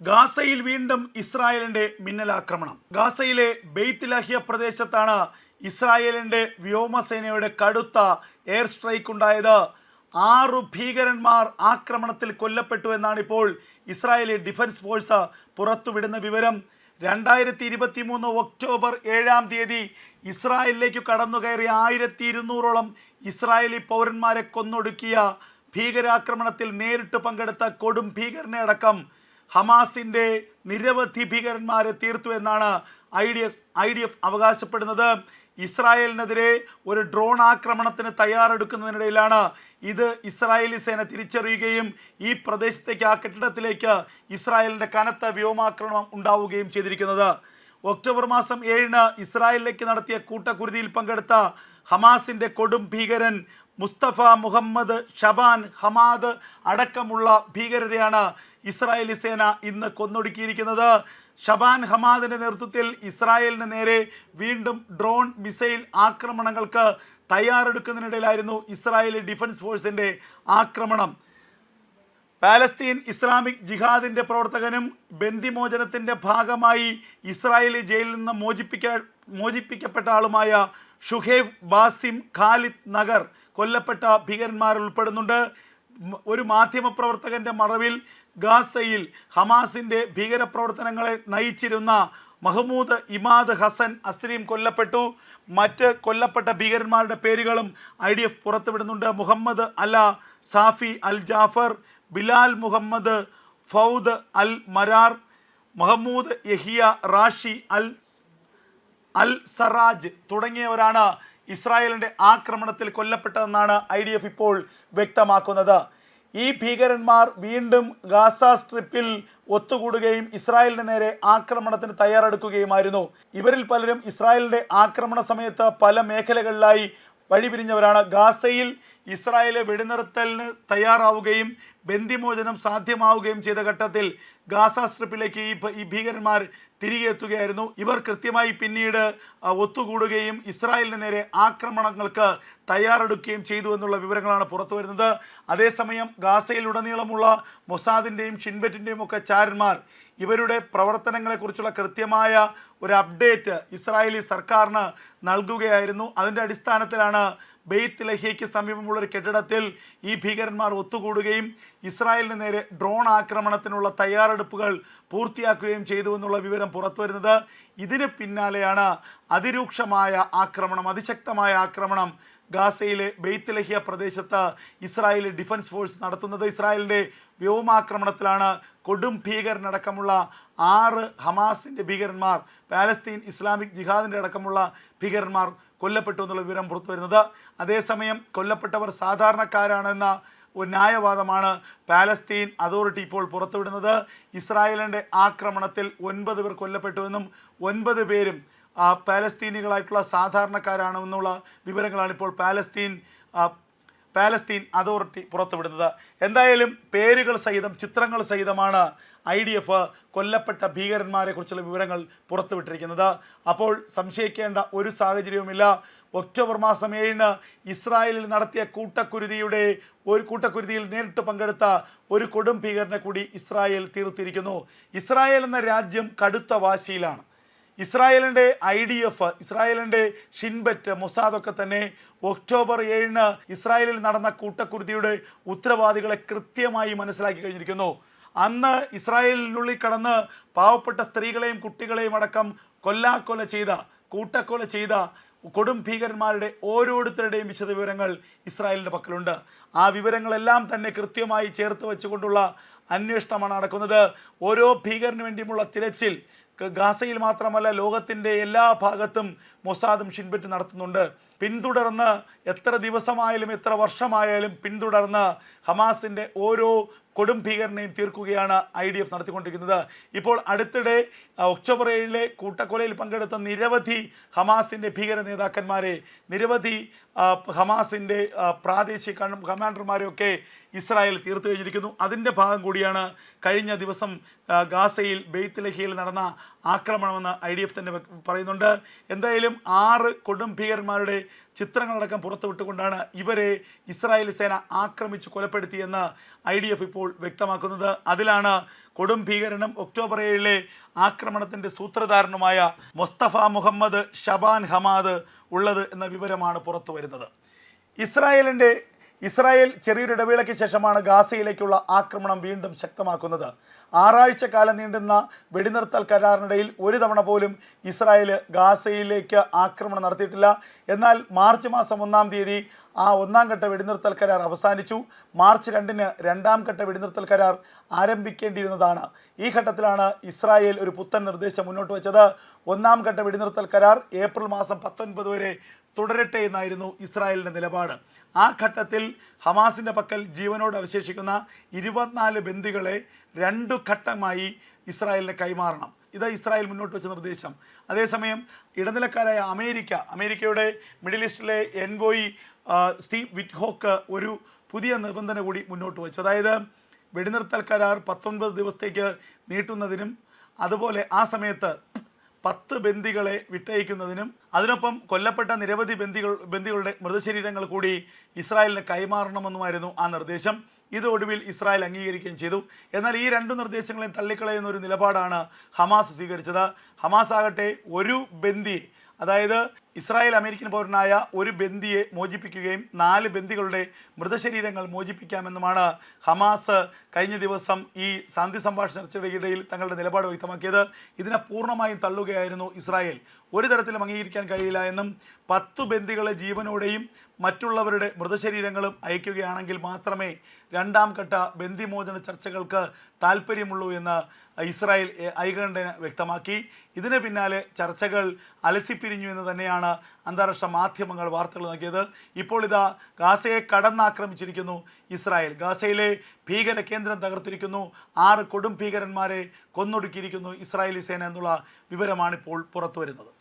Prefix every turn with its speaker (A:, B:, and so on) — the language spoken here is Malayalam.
A: ഗാസയിൽ വീണ്ടും ഇസ്രായേലിന്റെ മിന്നലാക്രമണം. ഗാസയിലെ ബെയ്ത്ത് ലഹിയ പ്രദേശത്താണ് ഇസ്രായേലിന്റെ വ്യോമസേനയുടെ കടുത്ത എയർ സ്ട്രൈക്ക് ഉണ്ടായത്. ആറു ഭീകരന്മാർ ആക്രമണത്തിൽ കൊല്ലപ്പെട്ടു എന്നാണ് ഇപ്പോൾ ഇസ്രായേലി ഡിഫൻസ് ഫോഴ്സ് പുറത്തുവിടുന്ന വിവരം. രണ്ടായിരത്തി ഇരുപത്തി മൂന്ന് ഒക്ടോബർ ഏഴാം തീയതി ഇസ്രായേലിലേക്ക് കടന്നു കയറിയ ആയിരത്തി ഇരുന്നൂറോളം ഇസ്രായേലി പൗരന്മാരെ കൊന്നൊടുക്കിയ ഭീകരാക്രമണത്തിൽ നേരിട്ട് പങ്കെടുത്ത കൊടും ഭീകരനെ അടക്കം ഹമാസിന്റെ നിരവധി ഭീകരന്മാരെ തീർത്തു എന്നാണ് I D S I D F അവകാശപ്പെടുന്നത്. ഇസ്രായേലിനെതിരെ ഒരു ഡ്രോൺ ആക്രമണത്തിന് തയ്യാറെടുക്കുന്നതിനിടയിലാണ് ഇത് ഇസ്രായേലി സേന തിരിച്ചറിയുകയും ഈ പ്രദേശത്തേക്ക് ആ കെട്ടിടത്തിലേക്ക് ഇസ്രായേലിന്റെ കനത്ത വ്യോമാക്രമണം ഉണ്ടാവുകയും ചെയ്തിരിക്കുന്നത്. ഒക്ടോബർ മാസം ഏഴിന് ഇസ്രായേലിലേക്ക് നടത്തിയ കൂട്ടക്കുരുതിയിൽ പങ്കെടുത്ത ഹമാസിന്റെ കൊടും ഭീകരൻ മുസ്തഫ മുഹമ്മദ് ഷബാൻ ഹമാദ് അടക്കമുള്ള ഭീകരരെയാണ് ഇസ്രായേലി സേന ഇന്ന് കൊന്നൊടുക്കിയിരിക്കുന്നത്. ഷബാൻ ഹമാദിന്റെ നേതൃത്വത്തിൽ ഇസ്രായേലിന് നേരെ വീണ്ടും ഡ്രോൺ മിസൈൽ ആക്രമണങ്ങൾക്ക് തയ്യാറെടുക്കുന്നതിനിടയിലായിരുന്നു ഇസ്രായേലി ഡിഫൻസ് ഫോഴ്സിന്റെ ആക്രമണം. പാലസ്തീൻ ഇസ്ലാമിക് ജിഹാദിന്റെ പ്രവർത്തകനും ബന്ദിമോചനത്തിന്റെ ഭാഗമായി ഇസ്രായേലി ജയിലിൽ നിന്ന് മോചിപ്പിക്ക മോചിപ്പിക്കപ്പെട്ട ആളുമായ ഷുഹേബ് ബാസിം ഖാലിദ് നഗർ കൊല്ലപ്പെട്ട ഭീകരന്മാർ ഉൾപ്പെടുന്നുണ്ട്. ഒരു മാധ്യമപ്രവർത്തകന്റെ മറവിൽ ഗാസയിൽ ഹമാസിന്റെ ഭീകരപ്രവർത്തനങ്ങളെ നയിച്ചിരുന്ന മഹ്മൂദ് ഇമാദ് ഹസൻ അസ്രീം കൊല്ലപ്പെട്ടു. മറ്റ് കൊല്ലപ്പെട്ട ഭീകരന്മാരുടെ പേരുകളും ഐ ഡി എഫ് പുറത്തുവിടുന്നുണ്ട്. മുഹമ്മദ് അല സാഫി അൽ ജാഫർ ബിലാൽ മുഹമ്മദ് ഫൗദ് അൽ മരാർ മഹമ്മൂദ് യഹിയ റാഷി അൽ അൽ സറാജ് തുടങ്ങിയവരാണ് ഇസ്രായേലിന്റെ ആക്രമണത്തിൽ കൊല്ലപ്പെട്ടതെന്നാണ് ഐ ഡി എഫ് ഇപ്പോൾ വ്യക്തമാക്കുന്നത്. ഈ ഭീകരന്മാർ വീണ്ടും ഗാസ സ്ട്രിപ്പിൽ ഒത്തുകൂടുകയും ഇസ്രായേലിന് നേരെ ആക്രമണത്തിന് തയ്യാറെടുക്കുകയുമായിരുന്നു. ഇവരിൽ പലരും ഇസ്രായേലിന്റെ ആക്രമണ സമയത്ത് പല മേഖലകളിലായി വഴിപിരിഞ്ഞവരാണ്. ഗാസയിൽ ഇസ്രായേലെ വെടിനിർത്തലിന് തയ്യാറാവുകയും ബന്ദിമോചനം സാധ്യമാവുകയും ചെയ്ത ഘട്ടത്തിൽ ഗാസ സ്ട്രിപ്പിലേക്ക് ഈ ഈ ഭീകരന്മാർ തിരികെ എത്തുകയായിരുന്നു. ഇവർ കൃത്യമായി പിന്നീട് ഒത്തുകൂടുകയും ഇസ്രായേലിന് നേരെ ആക്രമണങ്ങൾക്ക് തയ്യാറെടുക്കുകയും ചെയ്തു എന്നുള്ള വിവരങ്ങളാണ് പുറത്തു വരുന്നത്. അതേസമയം ഗാസയിലുടനീളമുള്ള മൊസാദിന്റെയും ഷിൻബറ്റിന്റെയും ഒക്കെ ചാരന്മാർ ഇവരുടെ പ്രവർത്തനങ്ങളെക്കുറിച്ചുള്ള കൃത്യമായ ഒരു അപ്ഡേറ്റ് ഇസ്രായേലി സർക്കാരിന് നൽകുകയായിരുന്നു. അതിന്റെ അടിസ്ഥാനത്തിലാണ് ബെയ്ത്ത് ലഹിയയ്ക്ക് സമീപമുള്ള ഒരു കെട്ടിടത്തിൽ ഈ ഭീകരന്മാർ ഒത്തുകൂടുകയും ഇസ്രായേലിന് നേരെ ഡ്രോൺ ആക്രമണത്തിനുള്ള തയ്യാറെടുപ്പുകൾ പൂർത്തിയാക്കുകയും ചെയ്തു എന്നുള്ള വിവരം പുറത്തുവരുന്നത്. ഇതിന് പിന്നാലെയാണ് അതിരൂക്ഷമായ ആക്രമണം അതിശക്തമായ ആക്രമണം ഗാസയിലെ ബെയ്ത്ത് ലഹിയ പ്രദേശത്ത് ഇസ്രായേൽ ഡിഫൻസ് ഫോഴ്സ് നടത്തുന്നത്. ഇസ്രായേലിന്റെ വ്യോമാക്രമണത്തിലാണ് കൊടും ഭീകരനടക്കമുള്ള ആറ് ഹമാസിന്റെ ഭീകരന്മാർ പാലസ്തീൻ ഇസ്ലാമിക് ജിഹാദിന്റെ അടക്കമുള്ള ഭീകരന്മാർ കൊല്ലപ്പെട്ടു എന്നുള്ള വിവരം പുറത്തു വരുന്നത്. അതേസമയം കൊല്ലപ്പെട്ടവർ സാധാരണക്കാരാണെന്ന ഒരു ന്യായവാദമാണ് പാലസ്തീൻ അതോറിറ്റി ഇപ്പോൾ പുറത്തുവിടുന്നത്. ഇസ്രായേലിന്റെ ആക്രമണത്തിൽ ഒൻപത് പേർ കൊല്ലപ്പെട്ടുവെന്നും ഒൻപത് പേരും പാലസ്തീനികളായിട്ടുള്ള സാധാരണക്കാരാണെന്നുള്ള വിവരങ്ങളാണ് ഇപ്പോൾ പാലസ്തീൻ പാലസ്തീൻ അതോറിറ്റി പുറത്തുവിടുന്നത്. എന്തായാലും പേരുകൾ സഹിതം ചിത്രങ്ങൾ സഹിതമാണ് ഐ ഡി എഫ് കൊല്ലപ്പെട്ട ഭീകരന്മാരെ കുറിച്ചുള്ള വിവരങ്ങൾ പുറത്തുവിട്ടിരിക്കുന്നത്. അപ്പോൾ സംശയിക്കേണ്ട ഒരു സാഹചര്യവുമില്ല. ഒക്ടോബർ മാസം ഏഴിന് ഇസ്രായേലിൽ നടത്തിയ കൂട്ടക്കുരുതിയുടെ ഒരു കൂട്ടക്കുരുതിയിൽ നേരിട്ട് പങ്കെടുത്ത ഒരു കൊടും ഭീകരനെ കൂടി ഇസ്രായേൽ തീർത്തിരിക്കുന്നു. ഇസ്രായേൽ എന്ന രാജ്യം കടുത്ത വാശിയിലാണ്. ഇസ്രായേലിന്റെ ഐ ഡി എഫ് ഇസ്രായേലിന്റെ ഷിൻബെറ്റ് മൊസാദൊക്കെ തന്നെ ഒക്ടോബർ ഏഴിന് ഇസ്രായേലിൽ നടന്ന കൂട്ടക്കുരുതിയുടെ ഉത്തരവാദികളെ കൃത്യമായി മനസ്സിലാക്കി കഴിഞ്ഞിരിക്കുന്നു. അന്ന് ഇസ്രായേലിനുള്ളിൽ കടന്ന് പാവപ്പെട്ട സ്ത്രീകളെയും കുട്ടികളെയും അടക്കം കൊല്ലാക്കൊല ചെയ്ത കൂട്ടക്കൊല ചെയ്ത കൊടും ഭീകരന്മാരുടെ ഓരോരുത്തരുടെയും വിശദവിവരങ്ങൾ ഇസ്രായേലിന്റെ പക്കലുണ്ട്. ആ വിവരങ്ങളെല്ലാം തന്നെ കൃത്യമായി ചേർത്ത് വെച്ചുകൊണ്ടുള്ള അന്വേഷണമാണ് നടക്കുന്നത്. ഓരോ ഭീകരന് വേണ്ടിയുമുള്ള തിരച്ചിൽ ഗാസയിൽ മാത്രമല്ല ലോകത്തിന്റെ എല്ലാ ഭാഗത്തും മൊസാദും ഷിൻബെറ്റ് നടത്തുന്നുണ്ട്. പിന്തുടർന്ന് എത്ര ദിവസമായാലും എത്ര വർഷമായാലും പിന്തുടർന്ന് ഹമാസിന്റെ ഓരോ കൊടും ഭീകരനെയും തീർക്കുകയാണ് ഐ ഡി എഫ് നടത്തിക്കൊണ്ടിരിക്കുന്നത്. ഇപ്പോൾ അടുത്തിടെ ഒക്ടോബർ ഏഴിലെ കൂട്ടക്കൊലയിൽ പങ്കെടുത്ത നിരവധി ഹമാസിന്റെ ഭീകര നേതാക്കന്മാരെ നിരവധി ഹമാസിന്റെ പ്രാദേശിക കമാൻഡർമാരെയൊക്കെ ഇസ്രായേൽ തീർത്തു കഴിഞ്ഞിരിക്കുന്നു. അതിന്റെ ഭാഗം കൂടിയാണ് കഴിഞ്ഞ ദിവസം ഗാസയിൽ ബെയ്ത്ത് ലഹിയിൽ നടന്ന ആക്രമണമെന്ന് ഐ ഡി എഫ് തന്നെ പറയുന്നുണ്ട്. എന്തായാലും ആറ് കൊടും ഭീകരന്മാരുടെ ചിത്രങ്ങളടക്കം പുറത്തുവിട്ടുകൊണ്ടാണ് ഇവരെ ഇസ്രായേൽ സേന ആക്രമിച്ച് കൊലപ്പെടുത്തിയെന്ന് ഐ ഡി എഫ് ഇപ്പോൾ വ്യക്തമാക്കുന്നത്. അതിലാണ് കൊടും ഭീകരനും ഒക്ടോബർ ഏഴിലെ ആക്രമണത്തിന്റെ സൂത്രധാരനുമായ മുസ്തഫ മുഹമ്മദ് ഷബാൻ ഹമാദ് ഉള്ളത് എന്ന വിവരമാണ് പുറത്തു വരുന്നത്. ഇസ്രായേലിന്റെ ഇസ്രായേൽ ചെറിയൊരു ഇടവേളയ്ക്ക് ശേഷമാണ് ഗാസയിലേക്കുള്ള ആക്രമണം വീണ്ടും ശക്തമാക്കുന്നത്. ആറാഴ്ച കാലം നീണ്ടുന്ന വെടിനിർത്തൽ കരാറിനിടയിൽ ഒരു തവണ പോലും ഇസ്രായേൽ ഗാസയിലേക്ക് ആക്രമണം നടത്തിയിട്ടില്ല. എന്നാൽ മാർച്ച് മാസം ഒന്നാം തീയതി ആ ഒന്നാം ഘട്ട വെടിനിർത്തൽ കരാർ അവസാനിച്ചു. മാർച്ച് രണ്ടിന് രണ്ടാം ഘട്ട വെടിനിർത്തൽ കരാർ ആരംഭിക്കേണ്ടിയിരുന്നതാണ്. ഈ ഘട്ടത്തിലാണ് ഇസ്രായേൽ ഒരു പുത്തൻ നിർദ്ദേശം മുന്നോട്ട് വെച്ചത്. ഒന്നാം ഘട്ട വെടിനിർത്തൽ കരാർ ഏപ്രിൽ മാസം പത്തൊൻപത് വരെ തുടരട്ടെ എന്നായിരുന്നു ഇസ്രായേലിന്റെ നിലപാട്. ആ ഘട്ടത്തിൽ ഹമാസിന്റെ പക്കൽ ജീവനോട് അവശേഷിക്കുന്ന ഇരുപത്തിനാല് ബന്ദികളെ രണ്ടു ഘട്ടമായി ഇസ്രായേലിനെ കൈമാറണം. ഇത് ഇസ്രായേൽ മുന്നോട്ട് വെച്ച നിർദ്ദേശം. അതേസമയം ഇടനിലക്കാരായ അമേരിക്ക അമേരിക്കയുടെ മിഡിൽ ഈസ്റ്റിലെ എൻവോയി സ്റ്റീവ് വിറ്റ്ഹോക്ക് ഒരു പുതിയ നിബന്ധന കൂടി മുന്നോട്ട് വെച്ചു. അതായത് വെടിനിർത്തൽ കരാർ പത്തൊൻപത് ദിവസത്തേക്ക് നീട്ടുന്നതിനും അതുപോലെ ആ സമയത്ത് പത്ത് ബന്ദികളെ വിട്ടയക്കുന്നതിനും അതിനൊപ്പം കൊല്ലപ്പെട്ട നിരവധി ബന്ദികൾ ബന്ദികളുടെ മൃതശരീരങ്ങൾ കൂടി ഇസ്രായേലിന് കൈമാറണമെന്നുമായിരുന്നു ആ നിർദ്ദേശം. ഇത് ഒടുവിൽ ഇസ്രായേൽ അംഗീകരിക്കുകയും ചെയ്തു. എന്നാൽ ഈ രണ്ട് നിർദ്ദേശങ്ങളെയും തള്ളിക്കളയുന്ന ഒരു നിലപാടാണ് ഹമാസ് സ്വീകരിച്ചത്. ഹമാസ് ആകട്ടെ ഒരു ബന്ദി അതായത് ഇസ്രായേൽ അമേരിക്കൻ പൗരനായ ഒരു ബന്ദിയെ മോചിപ്പിക്കുകയും നാല് ബന്ദികളുടെ മൃതശരീരങ്ങൾ മോചിപ്പിക്കാമെന്നുമാണ് ഹമാസ് കഴിഞ്ഞ ദിവസം ഈ ശാന്തി സംഭാഷണ ചർച്ചയുടെ തങ്ങളുടെ നിലപാട് വ്യക്തമാക്കിയത്. ഇതിനെ പൂർണമായും തള്ളുകയായിരുന്നു ഇസ്രായേൽ. ഒരു തരത്തിലും അംഗീകരിക്കാൻ കഴിയില്ല എന്നും പത്തു ബന്ദികളെ ജീവനോടെയും മറ്റുള്ളവരുടെ മൃതശരീരങ്ങളും അയക്കുകയാണെങ്കിൽ മാത്രമേ രണ്ടാം ഘട്ട ബന്ദിമോചന ചർച്ചകൾക്ക് താല്പര്യമുള്ളൂ എന്ന് ഇസ്രായേൽ ഐകണ്ഠന വ്യക്തമാക്കി. ഇതിന് പിന്നാലെ ചർച്ചകൾ അലസിപ്പിരിഞ്ഞു എന്ന് തന്നെയാണ് അന്താരാഷ്ട്ര മാധ്യമങ്ങൾ വാർത്തകൾ നൽകിയത്. ഇപ്പോൾ ഇതാ ഗാസയെ കടന്നാക്രമിച്ചിരിക്കുന്നു ഇസ്രായേൽ. ഗാസയിലെ ഭീകര കേന്ദ്രം തകർത്തിരിക്കുന്നു. ആറ് കൊടും ഭീകരന്മാരെ കൊന്നൊടുക്കിയിരിക്കുന്നു ഇസ്രായേലി സേന എന്നുള്ള വിവരമാണ് ഇപ്പോൾ പുറത്തു വരുന്നത്